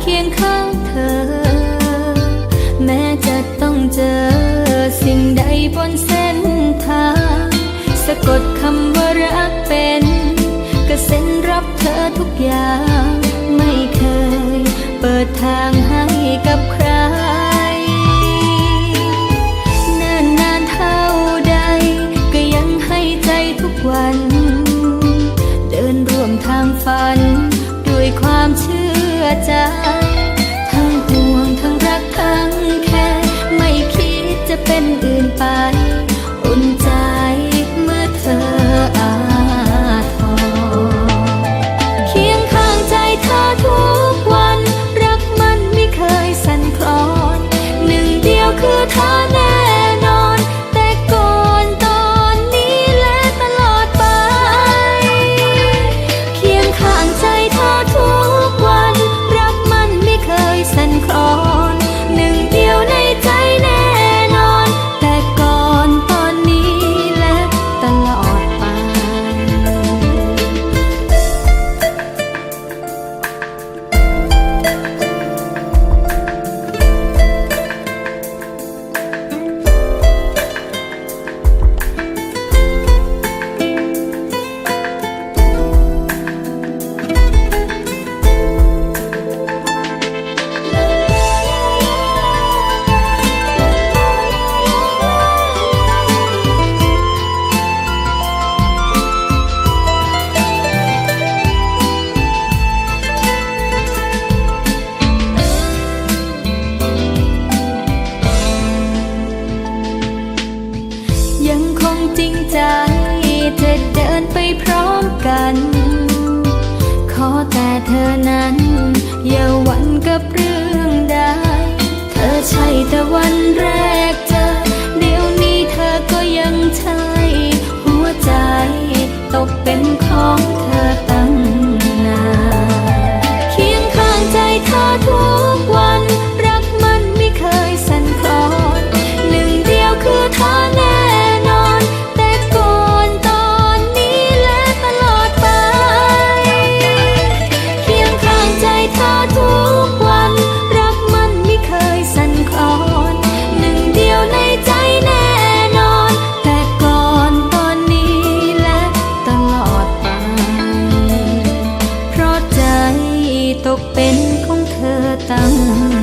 เคียงข้างเธอ แม้จะต้องเจอสิ่งใดบนเส้นทาง สะกดคำว่ารักเป็นก็เซ็นรับเธอทุกอย่าง ไม่เคยเปิดทางให้กับใครนานนเท่าใด ก็ยังให้ใจทุกวัน เดินร่วมทางฝัน ด้วยความเชื่อ จทั้งห่วงทั้งรักทั้งแค่ ไม่คิดจะเป็นอื่นไป อุ่นใจ สันคลอ แต่วันแรก กเป็นของเธอตั้ง